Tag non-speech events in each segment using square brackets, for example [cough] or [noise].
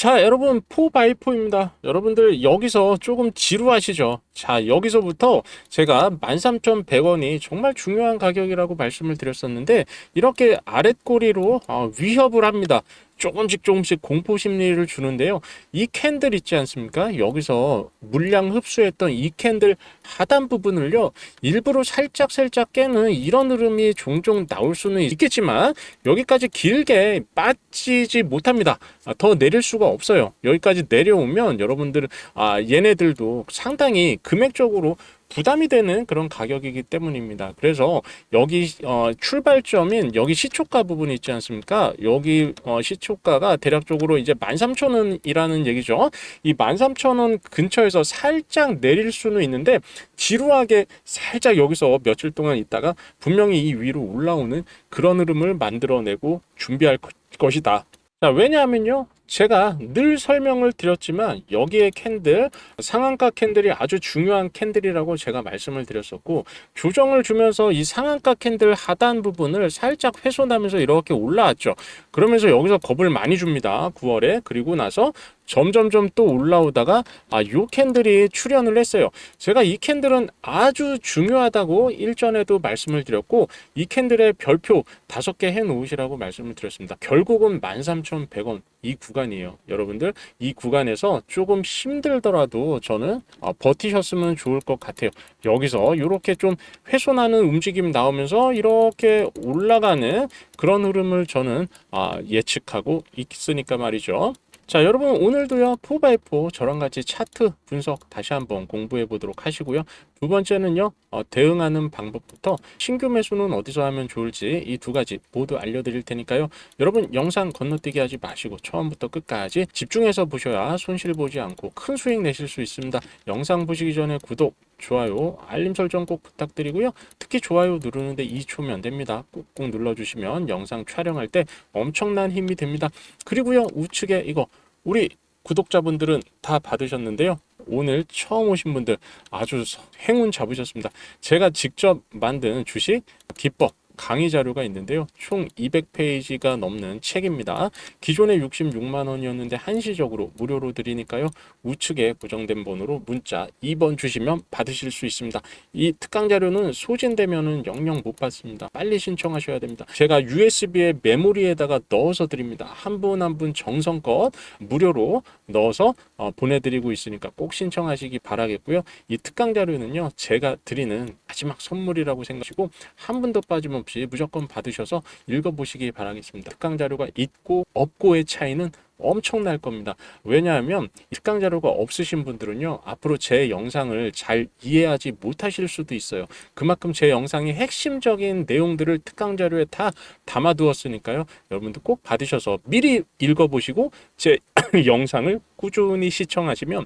자, 여러분, 4x4입니다. 여러분들, 여기서 조금 지루하시죠? 자, 여기서부터 제가 13,100원이 정말 중요한 가격이라고 말씀을 드렸었는데, 이렇게 아랫꼬리로 어, 위협을 합니다. 조금씩 조금씩 공포 심리를 주는데요. 이 캔들 있지 않습니까? 여기서 물량 흡수했던 이 캔들 하단 부분을요, 일부러 살짝 살짝 깨는 이런 흐름이 종종 나올 수는 있겠지만, 여기까지 길게 빠지지 못합니다. 아, 더 내릴 수가 없어요. 여기까지 내려오면 여러분들, 아, 얘네들도 상당히 금액적으로 부담이 되는 그런 가격이기 때문입니다. 그래서 여기 어, 출발점인 여기 시초가 부분 있지 않습니까? 여기 어, 시초가가 대략적으로 이제 13,000원이라는 얘기죠. 이 13,000원 근처에서 살짝 내릴 수는 있는데 지루하게 살짝 여기서 며칠 동안 있다가 분명히 이 위로 올라오는 그런 흐름을 만들어내고 준비할 것- 것이다. 자, 왜냐하면요. 제가 늘 설명을 드렸지만 여기에 캔들 상한가 캔들이 아주 중요한 캔들이라고 제가 말씀을 드렸었고 조정을 주면서 이 상한가 캔들 하단 부분을 살짝 훼손하면서 이렇게 올라왔죠. 그러면서 여기서 겁을 많이 줍니다. 9월에 그리고 나서 점점점 또 올라오다가 아, 요 캔들이 출현을 했어요. 제가 이 캔들은 아주 중요하다고 일전에도 말씀을 드렸고 이 캔들의 별표 다섯 개 해 놓으시라고 말씀을 드렸습니다. 결국은 13,100원 이 구간이에요. 여러분들 이 구간에서 조금 힘들더라도 저는 어, 버티셨으면 좋을 것 같아요. 여기서 이렇게 좀 훼손하는 움직임 나오면서 이렇게 올라가는 그런 흐름을 저는 아, 예측하고 있으니까 말이죠. 자, 여러분 오늘도요 4x4 저랑 같이 차트 분석 다시 한번 공부해 보도록 하시고요. 두 번째는요 어, 대응하는 방법부터 신규 매수는 어디서 하면 좋을지 이 두 가지 모두 알려드릴 테니까요. 여러분 영상 건너뛰기 하지 마시고 처음부터 끝까지 집중해서 보셔야 손실 보지 않고 큰 수익 내실 수 있습니다. 영상 보시기 전에 구독, 좋아요, 알림 설정 꼭 부탁드리고요. 특히 좋아요 누르는데 2초면 됩니다. 꾹꾹 눌러주시면 영상 촬영할 때 엄청난 힘이 됩니다. 그리고요 우측에 이거 우리 구독자분들은 다 받으셨는데요. 오늘 처음 오신 분들 아주 행운 잡으셨습니다. 제가 직접 만든 주식 기법 강의 자료가 있는데요. 총 200페이지가 넘는 책입니다. 기존에 66만 원이었는데 한시적으로 무료로 드리니까요. 우측에 고정된 번호로 문자 2번 주시면 받으실 수 있습니다. 이 특강 자료는 소진되면은 영영 못 받습니다. 빨리 신청하셔야 됩니다. 제가 USB에 메모리에다가 넣어서 드립니다. 한 분 한 분 정성껏 무료로 넣어서 어, 보내드리고 있으니까 꼭 신청하시기 바라겠고요. 이 특강 자료는요, 제가 드리는 마지막 선물이라고 생각하시고 한 분도 빠짐 없이 무조건 받으셔서 읽어보시기 바라겠습니다. 특강 자료가 있고 없고의 차이는 엄청날 겁니다. 왜냐하면 이 특강 자료가 없으신 분들은요, 앞으로 제 영상을 잘 이해하지 못하실 수도 있어요. 그만큼 제 영상의 핵심적인 내용들을 특강 자료에 다 담아두었으니까요. 여러분들 꼭 받으셔서 미리 읽어보시고 제 [coughs] 영상을 꾸준히 시청하시면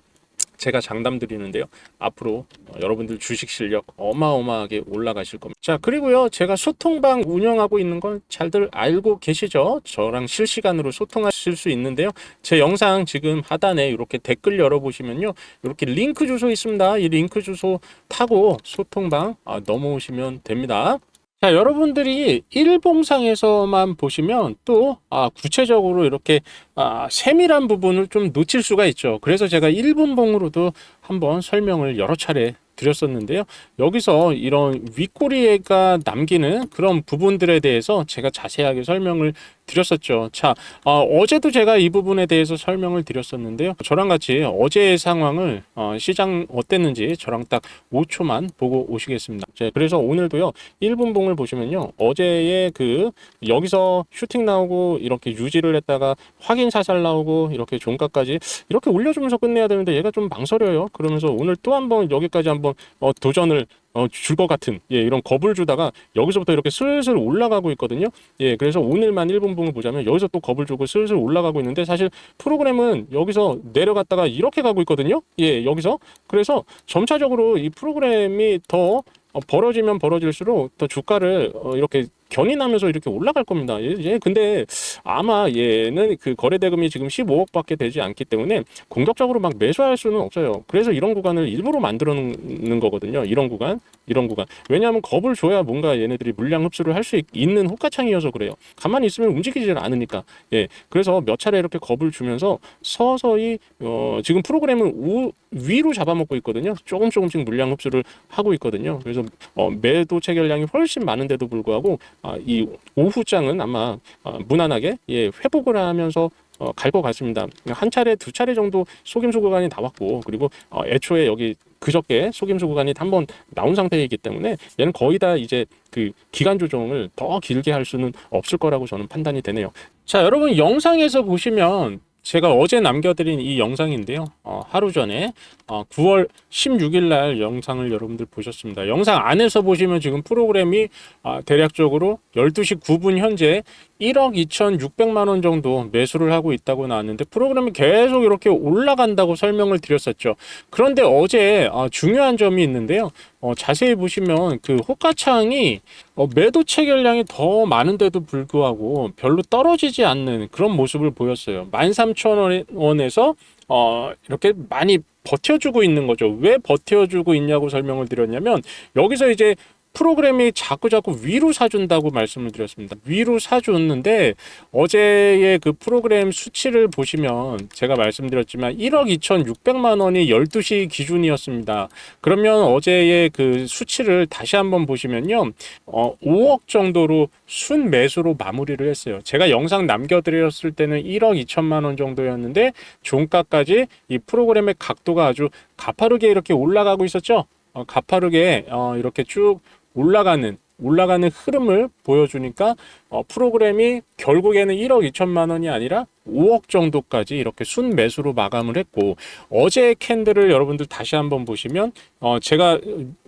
제가 장담 드리는데요. 앞으로 어, 여러분들 주식 실력 어마어마하게 올라가실 겁니다. 자, 그리고요. 제가 소통방 운영하고 있는 건 잘들 알고 계시죠? 저랑 실시간으로 소통하실 수 있는데요. 제 영상 지금 하단에 이렇게 댓글 열어보시면요. 이렇게 링크 주소 있습니다. 이 링크 주소 타고 소통방 아, 넘어오시면 됩니다. 자, 여러분들이 일봉상에서만 보시면 또 아, 구체적으로 이렇게 아, 세밀한 부분을 좀 놓칠 수가 있죠. 그래서 제가 1분봉으로도 한번 설명을 여러 차례 드렸었는데요. 여기서 이런 윗꼬리가 남기는 그런 부분들에 대해서 제가 자세하게 설명을 드렸었죠. 자, 어, 어제도 제가 이 부분에 대해서 설명을 드렸었는데요. 저랑 같이 어제의 상황을 어, 시장 어땠는지 저랑 딱 5초만 보고 오시겠습니다. 자, 그래서 오늘도요. 1분 봉을 보시면요. 어제의 그 여기서 슈팅 나오고 이렇게 유지를 했다가 확인 사살 나오고 이렇게 종가까지 이렇게 올려주면서 끝내야 되는데 얘가 좀 망설여요. 그러면서 오늘 또 한번 여기까지 한번 어, 도전을 어, 줄 것 같은 예, 이런 겁을 주다가 여기서부터 이렇게 슬슬 올라가고 있거든요. 예, 그래서 오늘만 1분봉을 보자면 여기서 또 겁을 주고 슬슬 올라가고 있는데 사실 프로그램은 여기서 내려갔다가 이렇게 가고 있거든요. 예, 여기서 그래서 점차적으로 이 프로그램이 더 어, 벌어지면 벌어질수록 더 주가를 어, 이렇게 견인하면서 이렇게 올라갈 겁니다. 얘, 얘 근데 아마 얘는 그 거래 대금이 지금 15억밖에 되지 않기 때문에 공격적으로 막 매수할 수는 없어요. 그래서 이런 구간을 일부러 만들어 놓는 거거든요. 이런 구간, 이런 구간. 왜냐하면 겁을 줘야 뭔가 얘네들이 물량 흡수를 할 수 있는 호가창이어서 그래요. 가만히 있으면 움직이질 않으니까. 예. 그래서 몇 차례 이렇게 겁을 주면서 서서히 어, 지금 프로그램을 우, 위로 잡아먹고 있거든요. 조금 조금씩 물량 흡수를 하고 있거든요. 그래서 어, 매도 체결량이 훨씬 많은데도 불구하고 아, 이 오후장은 아마 아, 무난하게 예, 회복을 하면서 어, 갈것 같습니다. 한 차례, 두 차례 정도 속임수 구간이 나왔고, 그리고 어, 애초에 여기 그저께 속임수 구간이 한 번 나온 상태이기 때문에 얘는 거의 다 이제 그 기간 조정을 더 길게 할 수는 없을 거라고 저는 판단이 되네요. 자, 여러분 영상에서 보시면 제가 어제 남겨드린 이 영상인데요. 어, 하루 전에 어, 9월 16일 날 영상을 여러분들 보셨습니다. 영상 안에서 보시면 지금 프로그램이 아, 대략적으로 12시 9분 현재 1억 2,600만 원 정도 매수를 하고 있다고 나왔는데 프로그램이 계속 이렇게 올라간다고 설명을 드렸었죠. 그런데 어제 아, 중요한 점이 있는데요. 어, 자세히 보시면 그 호가창이 어, 매도 체결량이 더 많은데도 불구하고 별로 떨어지지 않는 그런 모습을 보였어요. 13,000원에서 어, 이렇게 많이 버텨주고 있는 거죠. 왜 버텨주고 있냐고 설명을 드렸냐면 여기서 이제 프로그램이 자꾸 자꾸 위로 사준다고 말씀을 드렸습니다. 위로 사줬는데 어제의 그 프로그램 수치를 보시면 제가 말씀드렸지만 1억 2,600만 원이 12시 기준이었습니다. 그러면 어제의 그 수치를 다시 한번 보시면요. 어, 5억 정도로 순 매수로 마무리를 했어요. 제가 영상 남겨드렸을 때는 1억 2천만 원 정도였는데 종가까지 이 프로그램의 각도가 아주 가파르게 이렇게 올라가고 있었죠. 어, 가파르게 어, 이렇게 쭉 올라가는 올라가는 흐름을 보여주니까 어, 프로그램이 결국에는 1억 2천만 원이 아니라 5억 정도까지 이렇게 순 매수로 마감을 했고 어제 캔들을 여러분들 다시 한번 보시면 어, 제가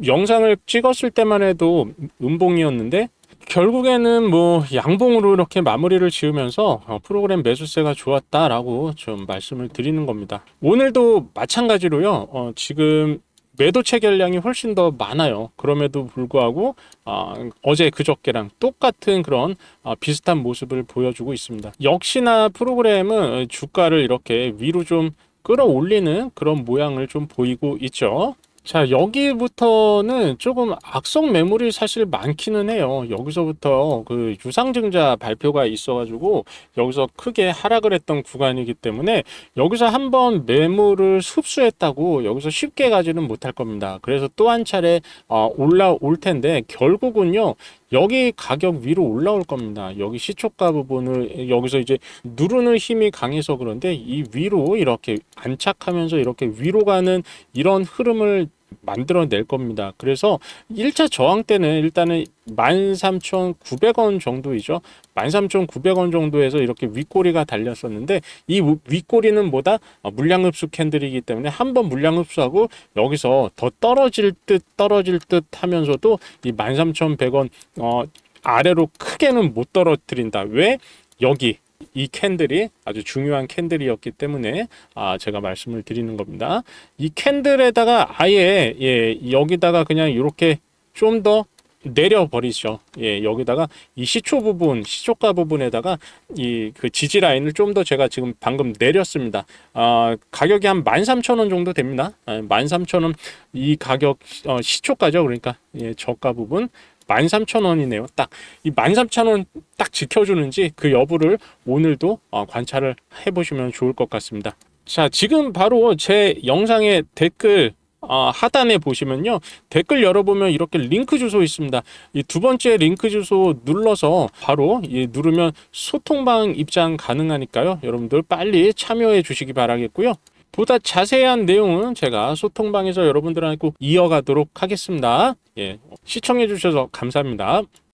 영상을 찍었을 때만 해도 음봉이었는데 결국에는 뭐 양봉으로 이렇게 마무리를 지으면서 어, 프로그램 매수세가 좋았다라고 좀 말씀을 드리는 겁니다. 오늘도 마찬가지로요. 어, 지금 매도 체결량이 훨씬 더 많아요. 그럼에도 불구하고 어, 어제 그저께랑 똑같은 그런 어, 비슷한 모습을 보여주고 있습니다. 역시나 프로그램은 주가를 이렇게 위로 좀 끌어올리는 그런 모양을 좀 보이고 있죠. 자, 여기부터는 조금 악성 매물이 사실 많기는 해요. 여기서부터 그 유상증자 발표가 있어가지고 여기서 크게 하락을 했던 구간이기 때문에 여기서 한번 매물을 흡수했다고 여기서 쉽게 가지는 못할 겁니다. 그래서 또 한 차례 어, 올라올 텐데 결국은요. 여기 가격 위로 올라올 겁니다. 여기 시초가 부분을 여기서 이제 누르는 힘이 강해서 그런데 이 위로 이렇게 안착하면서 이렇게 위로 가는 이런 흐름을 만들어낼 겁니다. 그래서 1차 저항 때는 일단은 13,900원 정도이죠. 13,900원 정도에서 이렇게 윗꼬리가 달렸었는데 이 윗꼬리는 뭐다? 어, 물량 흡수 캔들이기 때문에 한번 물량 흡수하고 여기서 더 떨어질 듯 떨어질 듯 하면서도 이 13,100원 어, 아래로 크게는 못 떨어뜨린다. 왜? 여기 이 캔들이 아주 중요한 캔들이었기 때문에 아 제가 말씀을 드리는 겁니다. 이 캔들에다가 아예 예 여기다가 그냥 이렇게 좀 더 내려버리죠. 예, 여기다가 이 시초 부분, 시초가 부분에다가 이 그 지지 라인을 좀 더 제가 지금 방금 내렸습니다. 아, 가격이 한 13,000원 정도 됩니다. 아, 13,000원 이 가격 어, 시초가죠. 그러니까 예, 저가 부분 13,000원이네요. 딱 이 13,000원 딱 지켜주는지 그 여부를 오늘도 어, 관찰을 해보시면 좋을 것 같습니다. 자, 지금 바로 제 영상의 댓글 어, 하단에 보시면요 댓글 열어보면 이렇게 링크 주소 있습니다. 이 두 번째 링크 주소 눌러서 바로 이 누르면 소통방 입장 가능하니까요. 여러분들 빨리 참여해 주시기 바라겠고요. 보다 자세한 내용은 제가 소통방에서 여러분들하고 이어가도록 하겠습니다. 예, 시청해 주셔서 감사합니다.